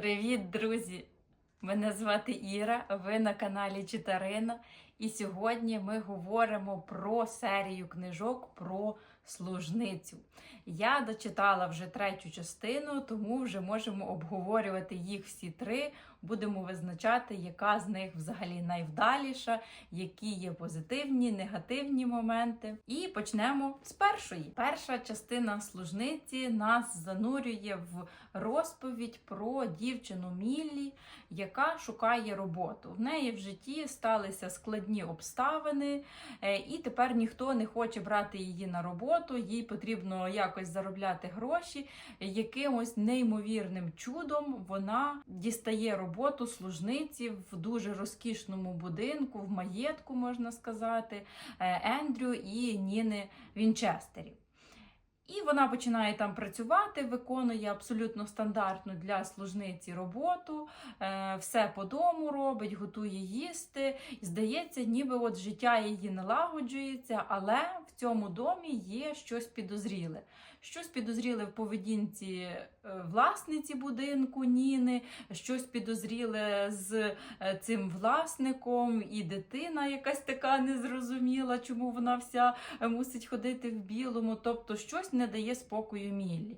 Привіт, друзі! Мене звати Іра, ви на каналі Читарина. І сьогодні ми говоримо про серію книжок про служницю. Я дочитала вже третю частину, тому вже можемо обговорювати їх всі три. Будемо визначати, яка з них взагалі найвдаліша, які є позитивні, негативні моменти. І почнемо з першої. Перша частина служниці нас занурює в розповідь про дівчину Міллі, яка шукає роботу. В неї в житті сталися складні обставини, е, і тепер ніхто не хоче брати її на роботу. Їй потрібно якось заробляти гроші. Якимось неймовірним чудом вона дістає роботу служниці в дуже розкішному будинку, в маєтку, можна сказати, е, Ендрю і Ніни Вінчестерів. І вона починає там працювати, виконує абсолютно стандартну для служниці роботу, е, все по дому робить, готує їсти. Здається, ніби от життя її налагоджується, але в цьому домі є щось підозріле. Щось підозріле в поведінці е, власниці будинку Ніни, щось підозріле з е, цим власником, і дитина якась така незрозуміла, чому вона вся е, мусить ходити в білому. Тобто щось не дає спокою Міллі.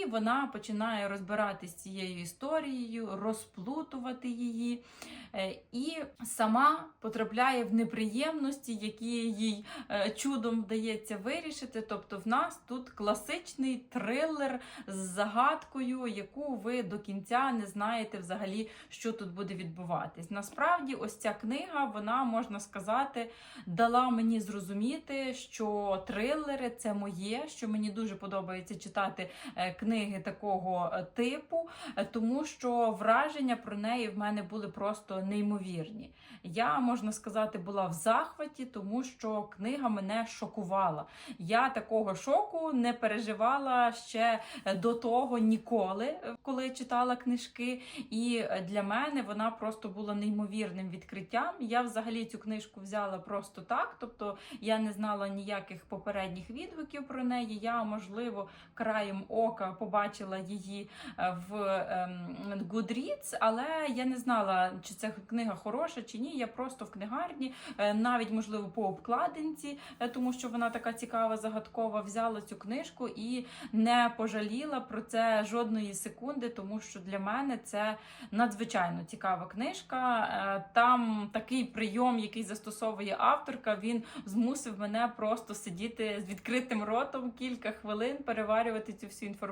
І вона починає розбиратись з цією історією, розплутувати її. Е, І сама потрапляє в неприємності, які їй е, чудом вдається вирішити. Тобто, в нас тут класичний трилер з загадкою, яку ви до кінця не знаєте взагалі, що тут буде відбуватись. Насправді, ось ця книга, вона можна сказати, дала мені зрозуміти, що трилери це моє, що мені дуже подобається читати е, книги такого е, типу, е, тому що враження про неї в мене були просто неймовірні. Я, можна сказати, була в захваті, тому що книга мене шокувала. Я такого шоку не переживала ще е, до того ніколи, коли читала книжки. І для мене вона просто була неймовірним відкриттям. Я взагалі цю книжку взяла просто так, тобто я не знала ніяких попередніх відгуків про неї. Я, можливо, краєм ока побачила її е, в ем, Goodreads, але я не знала, чи це книга хороша чи ні. Я просто в книгарні, е, навіть можливо по обкладинці, е, тому що вона така цікава, загадкова, взяла цю книжку і не пожаліла про це жодної секунди, тому що для мене це надзвичайно цікава книжка. Е, Там такий прийом, який застосовує авторка, він змусив мене просто сидіти з відкритим ротом кілька хвилин, переварювати цю всю інформацію,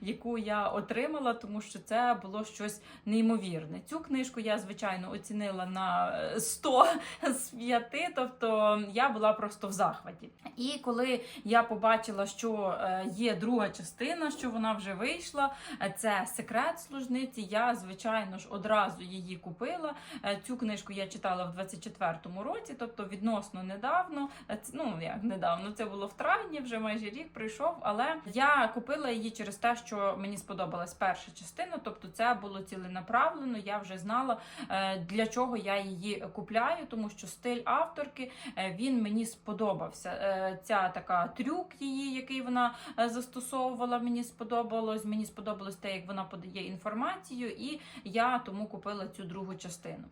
яку я отримала, тому що це було щось неймовірне. Цю книжку я, звичайно, оцінила на е, 100 з 5, тобто я була просто в захваті. І коли я побачила, що е, є друга частина, що вона вже вийшла, е, це секрет служниці. Я, звичайно ж, одразу її купила. Е, Цю книжку я читала в 24-му році, тобто відносно недавно. Е, Ну як недавно, це було в травні, вже майже рік пройшов. Але я купила її через те, що мені сподобалась перша частина, тобто це було ціленаправлено. Я вже знала е, для чого я її купляю, тому що стиль авторки е, він мені сподобався. Е, Ця така трюк її, який вона застосовувала, мені сподобалось. Мені сподобалось те, як вона подає інформацію, і я тому купила цю другу частину.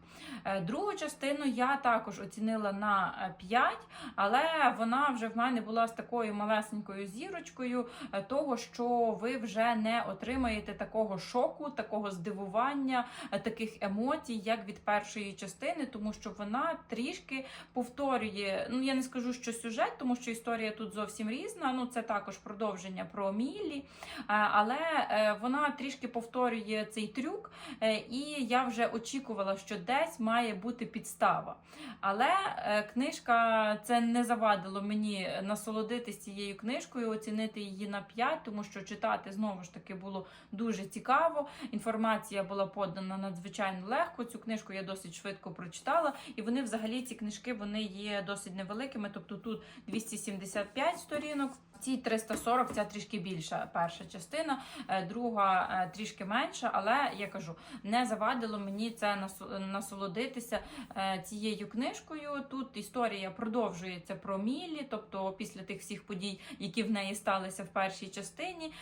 Другу частину я також оцінила на е, 5, але вона вже в мене була з такою малесенькою зірочкою, того, що ви вже не отримаєте такого шоку, такого здивування, таких емоцій, як від першої частини, тому що вона трішки повторює. Ну я не скажу, що сюжет, тому що історія тут зовсім різна. Ну це також продовження про Міллі, е, але е, вона трішки повторює цей трюк, е, і я вже очікувала, що десь має бути підстава. Але е, книжка це не завадило мені насолодитись цією книжкою, оцінити її на 5, тому що читати знову ж таки було дуже цікаво. Інформація була подана надзвичайно легко. Цю книжку я досить швидко прочитала, і вони взагалі ці книжки вони є досить невеликими. Тобто тут 275 сторінок. Ці 340 це трішки більша перша частина, е, друга е, трішки менша, але я кажу, не завадило мені це насо- насолодитися е, цією книжкою. Тут історія продовжується про Мілі, тобто після тих всіх подій, які в неї сталися в першій частині.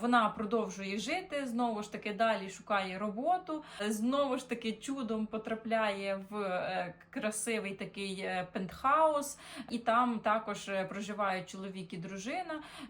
Вона продовжує жити, знову ж таки далі шукає роботу, знову ж таки чудом потрапляє в красивий такий пентхаус, і там також проживають чоловік і дружина.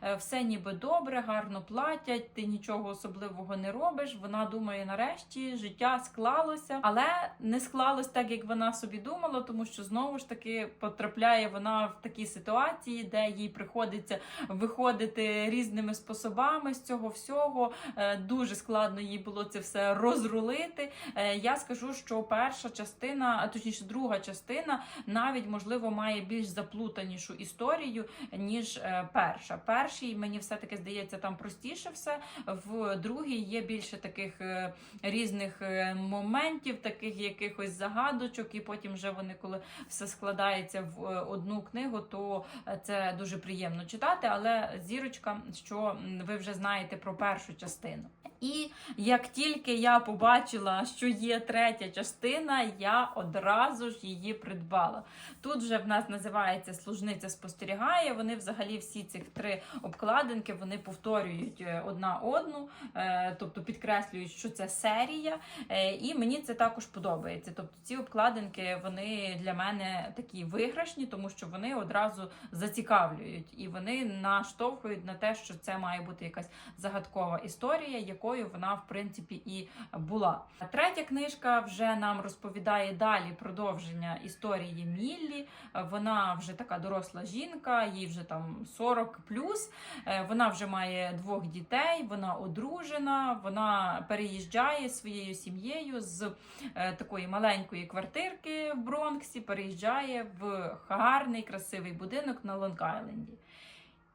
Е, Все ніби добре, гарно платять, ти нічого особливого не робиш. Вона думає, нарешті життя склалося, але не склалось так, як вона собі думала, тому що знову ж таки потрапляє вона в такі ситуації, де їй приходиться виходити різними способами з цього всього. Е, Дуже складно їй було це все розрулити. Е, Я скажу, що перша частина, а точніше, друга частина, навіть можливо має більш заплутанішу історію ніж е, перша. Першій мені все таки здається там простіше все. В другій є більше таких е, різних е, моментів, таких якихось загадочок, і потім вже вони, коли все складається в е, одну книгу, то це дуже приємно читати. Але зірочка, що ви вже знаєте про першу частину. І як тільки я побачила, що є третя частина, я одразу ж її придбала. Тут вже в нас називається служниця спостерігає. Вони взагалі всі ці три обкладинки вони повторюють е, одна одну, е, тобто підкреслюють, що це серія. Е, І мені це також подобається. Тобто ці обкладинки вони для мене такі виграшні, тому що вони одразу зацікавлюють і вони наштовхують на те, що це має бути якась загадкова історія, якою вона в принципі і була. Третя книжка вже нам розповідає далі продовження історії Міллі. Вона вже така доросла жінка, їй вже там 40 плюс. Е, Вона вже має двох дітей, вона одружена, вона переїжджає своєю сім'єю з е, такої маленької квартирки в Бронксі, переїжджає в гарний красивий будинок на Лонг-Айленді.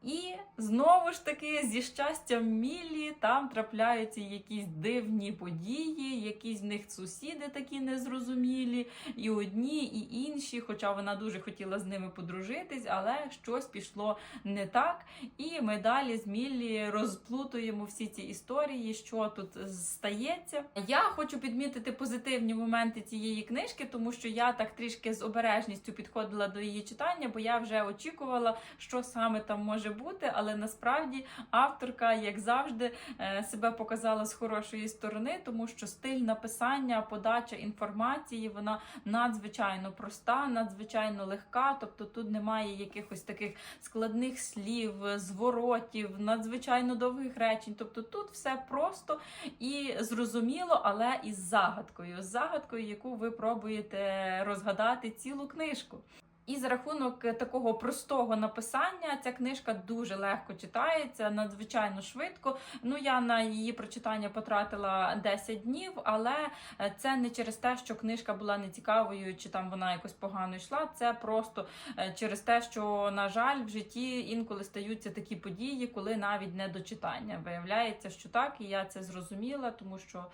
І знову ж таки, зі щастям Міллі там трапляються якісь дивні події, якісь в них сусіди такі незрозумілі, і одні, і інші. Хоча вона дуже хотіла з ними подружитись, але щось пішло не так. І ми далі з Міллі розплутуємо всі ці історії, що тут стається. Я хочу підмітити позитивні моменти цієї книжки, тому що я так трішки з обережністю підходила до її читання, бо я вже очікувала, що саме там може бути. Але насправді авторка, як завжди, е, себе показала з хорошої сторони, тому що стиль написання, подача інформації вона надзвичайно проста, надзвичайно легка. Тобто тут немає якихось таких складних слів, зворотів, надзвичайно довгих речень. Тобто тут все просто і зрозуміло, але із загадкою, з загадкою, яку ви пробуєте розгадати цілу книжку. І за рахунок такого простого написання ця книжка дуже легко читається, надзвичайно швидко. Ну я на її прочитання потратила 10 днів, але е, це не через те, що книжка була нецікавою, чи там вона якось погано йшла. Це просто е, через те, що на жаль, в житті інколи стаються такі події, коли навіть не до читання. Виявляється, що так, і я це зрозуміла, тому що.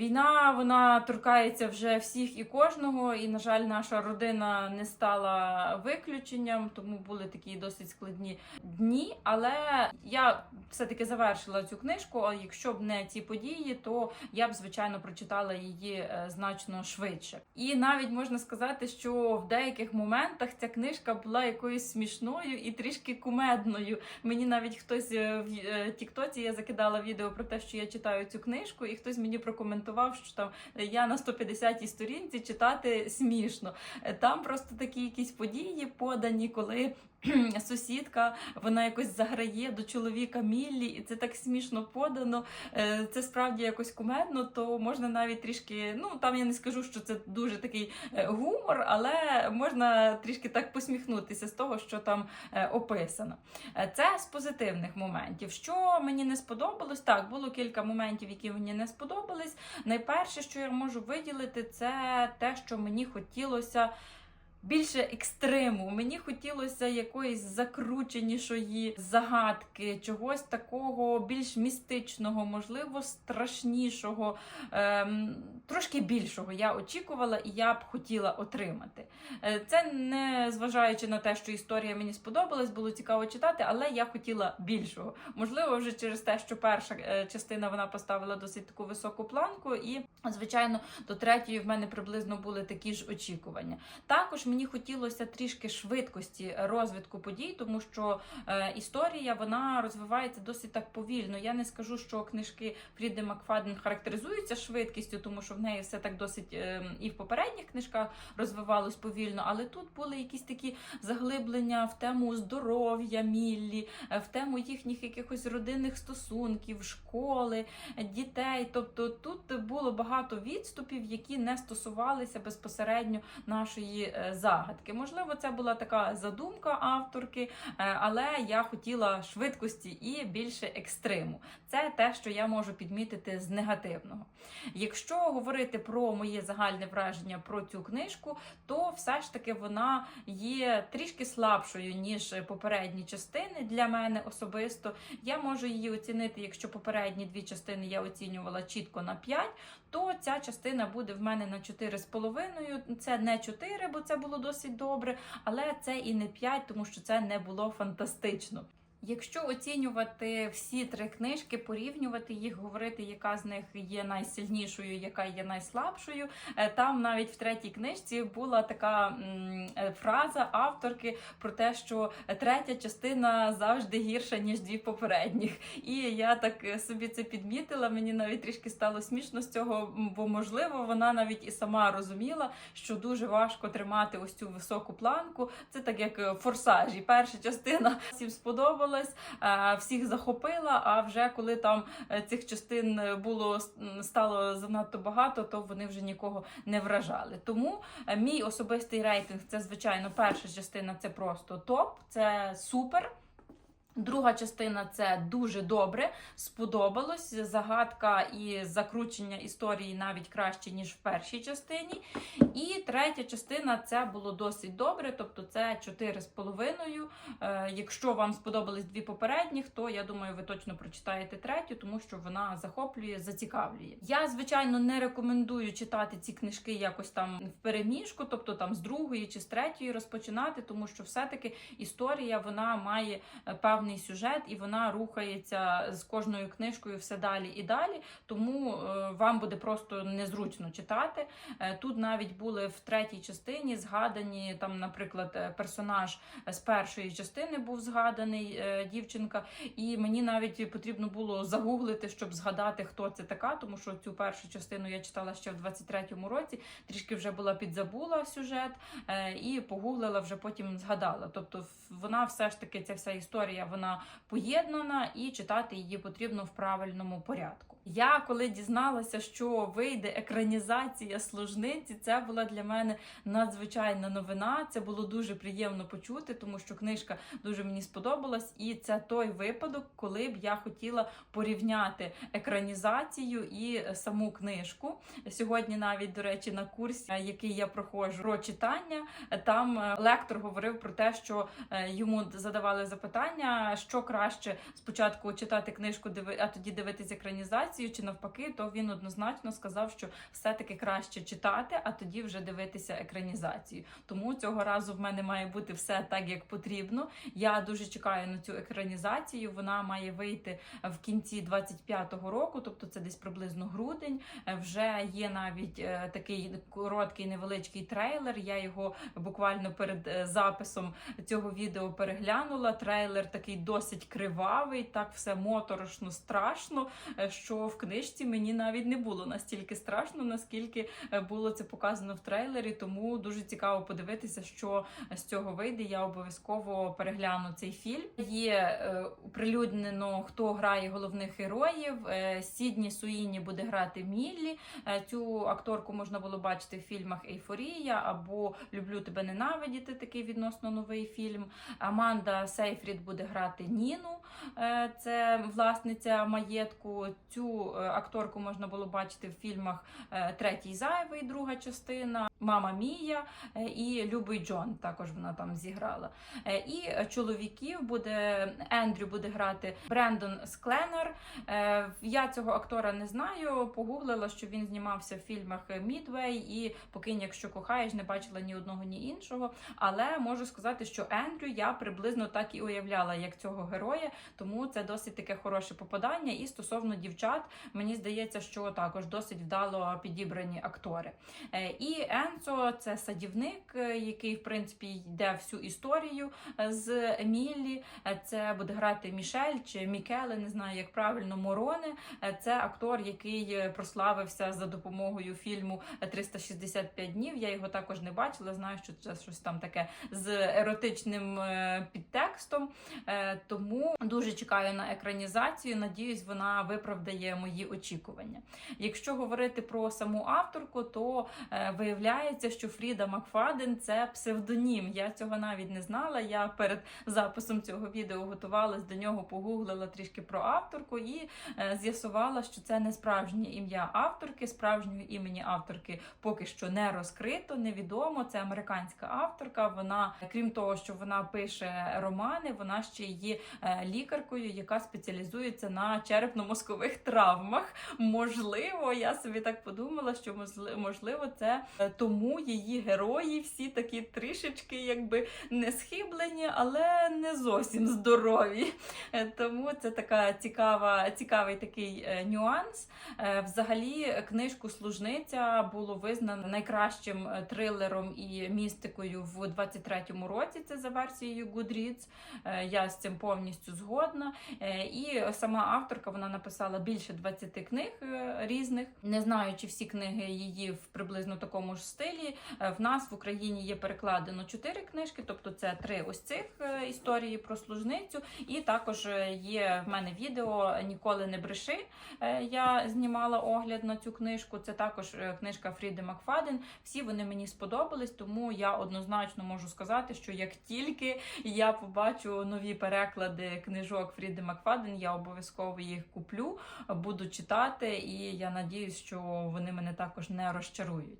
Війна вона торкається вже всіх і кожного, і на жаль, наша родина не стала виключенням, тому були такі досить складні дні. Але я все-таки завершила цю книжку. А якщо б не ці події, то я б звичайно прочитала її е, значно швидше. І навіть можна сказати, що в деяких моментах ця книжка була якоюсь смішною і трішки кумедною. Мені навіть хтось е, в е, Тіктоці я закидала відео про те, що я читаю цю книжку, і хтось мені прокоментував, що там я на 150-й сторінці читати смішно. Е, Там просто такі якісь події подані, коли. Сусідка, вона якось заграє до чоловіка Міллі, і це так смішно подано. Е, Це справді якось кумедно, то можна навіть трішки. Ну там я не скажу, що це дуже такий е, гумор, але можна трішки так посміхнутися з того, що там е, описано. Це з позитивних моментів. Що мені не сподобалось, так було кілька моментів, які мені не сподобались. Найперше, що я можу виділити, це те, що мені хотілося Більше екстриму. Мені хотілося якоїсь закрученішої загадки, чогось такого більш містичного, можливо, страшнішого, ем, трошки більшого я очікувала і я б хотіла отримати. Е, Це не зважаючи на те, що історія мені сподобалась, було цікаво читати, але я хотіла більшого. Можливо, вже через те, що перша е, частина вона поставила досить таку високу планку, і звичайно, до третьої в мене приблизно були такі ж очікування. Також мені хотілося трішки швидкості розвитку подій, тому що е, історія вона розвивається досить так повільно. Я не скажу, що книжки Фріди Макфаден характеризуються швидкістю, тому що в неї все так досить е, і в попередніх книжках розвивалось повільно, але тут були якісь такі заглиблення в тему здоров'я Міллі, е, в тему їхніх якихось родинних стосунків, школи, дітей. Тобто тут було багато відступів, які не стосувалися безпосередньо нашої загадки. Можливо, це була така задумка авторки, е, але я хотіла швидкості і більше екстриму. Це те, що я можу підмітити з негативного. Якщо говорити про моє загальне враження про цю книжку, то все ж таки вона є трішки слабшою ніж попередні частини для мене особисто. Я можу її оцінити, якщо попередні дві частини я оцінювала чітко на 5, то ця частина буде в мене на 4,5. Це не 4, бо це було досить добре, але це і не 5, тому що це не було фантастично. Якщо оцінювати всі три книжки, порівнювати їх, говорити, яка з них є найсильнішою, яка є найслабшою, е, там навіть в третій книжці була така е, фраза авторки про те, що третя частина завжди гірша ніж дві попередніх. І я так е, собі це підмітила. Мені навіть трішки стало смішно з цього, бо можливо вона навіть і сама розуміла, що дуже важко тримати ось цю високу планку. Це так як форсажі. Перша частина всім сподобалась, е, всіх захопила. А вже коли там е, цих частин е, було стало занадто багато, то вони вже нікого не вражали. Тому мій особистий рейтинг це звичайно перша частина. Це просто топ, це супер. Друга частина це дуже добре, сподобалось. Загадка і закручення історії навіть краще, ніж в першій частині. І третя частина це було досить добре, тобто це 4,5. Е, Якщо вам сподобались дві попередніх, то я думаю, ви точно прочитаєте третю, тому що вона захоплює, зацікавлює. Я, звичайно, не рекомендую читати ці книжки якось там в переміжку, тобто там з другої чи з третьої розпочинати, тому що все-таки історія вона має е, певний сюжет і вона рухається з кожною книжкою все далі і далі. Тому е, вам буде просто незручно читати. Е, Тут навіть були в третій частині згадані там, наприклад, е, персонаж з першої частини був згаданий дівчинка, і мені навіть потрібно було загуглити, щоб згадати, хто це така, тому що цю першу частину я читала ще в 23-му році. Трішки вже була підзабула сюжет і погуглила вже потім згадала. Тобто, вона все ж таки ця вся історія вона поєднана, і читати її потрібно в правильному порядку. Я коли дізналася, що вийде екранізація служниці, це була для мене надзвичайна новина. Це було дуже приємно почути, тому що книжка дуже мені сподобалась, і це той випадок, коли б я хотіла порівняти екранізацію і саму книжку. Сьогодні, навіть до речі, на курсі, який я проходжу про читання, там е, лектор говорив про те, що е, йому задавали запитання, що краще спочатку читати книжку, а тоді дивитись екранізацію, чи навпаки, то він однозначно сказав, що все-таки краще читати, а тоді вже дивитися екранізацію. Тому цього разу в мене має бути все так, як потрібно. Я дуже чекаю на цю екранізацію. Вона має вийти в кінці 25-го року, тобто це десь приблизно грудень. Е, Вже є навіть е, такий короткий невеличкий трейлер. Я його буквально перед е, записом цього відео переглянула. Трейлер такий досить кривавий, так все моторошно, страшно. е, В книжці мені навіть не було настільки страшно, наскільки е, було це показано в трейлері. Тому дуже цікаво подивитися, що з цього вийде. Я обов'язково перегляну цей фільм. Є е, оприлюднено, хто грає головних героїв. Е, Сідні Суїні буде грати Міллі. Цю акторку можна було бачити в фільмах Ейфорія або Люблю тебе ненавидіти. Такий відносно новий фільм. Аманда Сейфрід буде грати Ніну. Це власниця маєтку. Цю е, акторку можна було бачити в фільмах е, Третій зайвий, друга частина. Мама Мія е, і Любий Джон. Також вона там зіграла. Е, І чоловіків буде Ендрю буде грати Брендон Скленер. Е, Я цього актора не знаю. Погуглила, що він знімався в фільмах Мідвей і Покинь, якщо кохаєш, не бачила ні одного, ні іншого. Але можу сказати, що Ендрю я приблизно так і уявляла як цього героя, тому це досить таке хороше попадання. І стосовно дівчат, мені здається, що також досить вдало підібрані актори. І Енцо це садівник, е, який в принципі йде всю історію е, з Емілі. Е, Це буде грати Мішель чи Мікеле, не знаю як правильно Мороне. Це актор, який прославився за допомогою фільму 365 днів. Я його також не бачила. Знаю, що це щось там таке з еротичним підтекстом. Тому дуже чекаю на екранізацію. Надіюсь, вона виправдає мої очікування. Якщо говорити про саму авторку, то е, виявляється, що Фріда Макфаден це псевдонім. Я цього навіть не знала. Я перед записом цього відео готувалась до нього, погуглила трішки про авторку і е, з'ясувала, що це не справжнє ім'я авторки. Справжнього імені авторки поки що не розкрито, невідомо. Це американська авторка. Вона, крім того, що вона пише романи, вона ще є е, лікаркою, яка спеціалізується на черепно-мозкових травмах. Можливо, я собі так подумала, що можли- можливо, це е, тому її герої всі такі трішечки, якби не схиблені, але не зовсім здорові. Е, Тому це така цікава, цікавий такий е, нюанс. Е, Взагалі, книжку Служниця було визнано найкращим трилером і містикою в 23-му році. Це за версією Goodreads. Я з цим повністю згодна. І сама авторка вона написала більше 20 книг різних. Не знаю, чи всі книги її в приблизно такому ж стилі. Е, В нас в Україні є перекладено 4 книжки, тобто це три ось цих е, історії про служницю. І також е, є в мене відео Ніколи не бреши. Я знімала огляд на цю книжку. Це також книжка Фріди Макфаден. Всі вони мені сподобались, тому я однозначно можу сказати, що як тільки я побачу нові переклади книжок Фріди Макфаден, я обов'язково їх куплю, буду читати, і я надіюсь, що вони мене також не розчарують.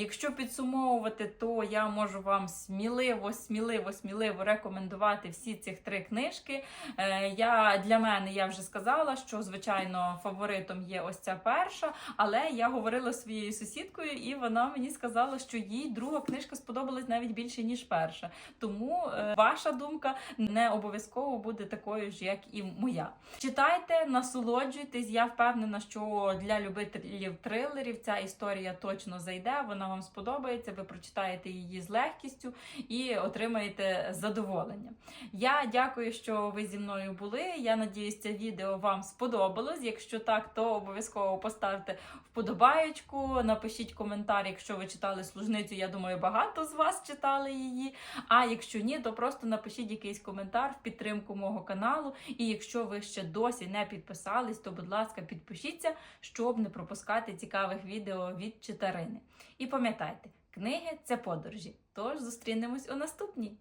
Якщо підсумовувати, то я можу вам сміливо, сміливо, сміливо рекомендувати всі ці три книжки. Е, Я для мене я вже сказала, що звичайно фаворитом є ось ця перша, але я говорила своєю сусідкою, і вона мені сказала, що їй друга книжка сподобалась навіть більше ніж перша. Тому е, ваша думка не обов'язково буде такою ж, як і моя. Читайте, насолоджуйтесь. Я впевнена, що для любителів трилерів ця історія точно зайде. Вона вам сподобається. Ви прочитаєте її з легкістю і отримаєте задоволення. Я дякую, що ви зі мною були. Я надіюсь, це відео вам сподобалось. Якщо так, то обов'язково поставте вподобаєчку, напишіть коментар, якщо ви читали служницю. Я думаю, багато з вас читали її. А якщо ні, то просто напишіть якийсь коментар в підтримку мого каналу. І якщо ви ще досі не підписались, то будь ласка, підпишіться, щоб не пропускати цікавих відео від читарини. І пам'ятайте, книги це подорожі. Тож зустрінемось у наступній.